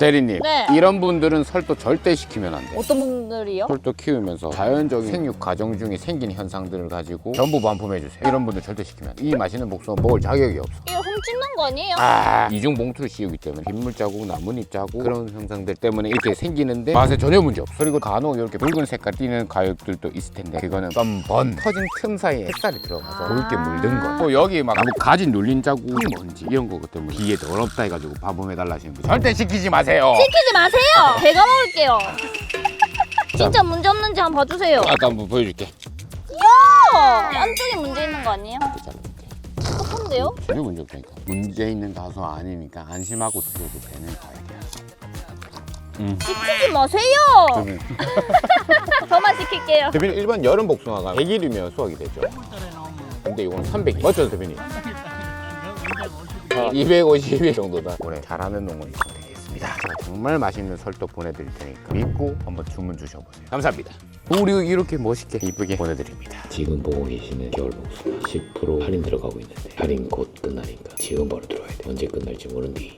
대리님 네. 이런 분들은 설도 절대 시키면 안 돼요 어떤 분들이요? 설도 키우면서 자연적인 생육 과정 중에 생긴 현상들을 가지고 전부 반품해 주세요 이런 분들 절대 시키면 안 돼. 이 맛있는 복숭아 먹을 자격이 없어 이거 훔치는 거 아니에요? 아 이중 봉투를 씌우기 때문에 빗물 자국, 나뭇잎 자국 그런 현상들 때문에 이렇게 생기는데 맛에 전혀 문제 없어 그리고 간혹 이렇게 붉은 색깔 띠는 가육들도 있을 텐데 그거는 썸번 터진 틈 사이에 햇살이 들어가서 붉게 물든 거또 여기 막 나무 가지 눌린 자국 먼지 이런 거 때문에 귀에 더럽다 해가지고 반품해달라 하시는 분 절대 시키지 마세요 시키지 마세요. 제가 먹을게요. 진짜 문제 없는지 한번 봐주세요. 아까 한번 보여줄게 어, 안쪽에 문제 있는 거 아니에요? 똑같은데요? 전혀 문제 없다니까 문제 있는 다소 아니니까 안심하고 드셔도 되는 과일이야 시키지 마세요. 그러면 저만 시킬게요. 대표님 일반 여름 복숭아가 100일이면 수확이 되죠. 근데 이건 300일. 맞죠, 대표님? 250일 정도다. 올해 잘하는 농원이 되 겠습니다. 제가 정말 맛있는 설떡 보내드릴 테니까 믿고 한번 주문 주셔보세요. 감사합니다. 우리 이렇게 멋있게 이쁘게 보내드립니다. 지금 보고 계시는 겨울 복숭아 10% 할인 들어가고 있는데 할인 곧 끝나니까 지금 바로 들어와야 돼 언제 끝날지 모른디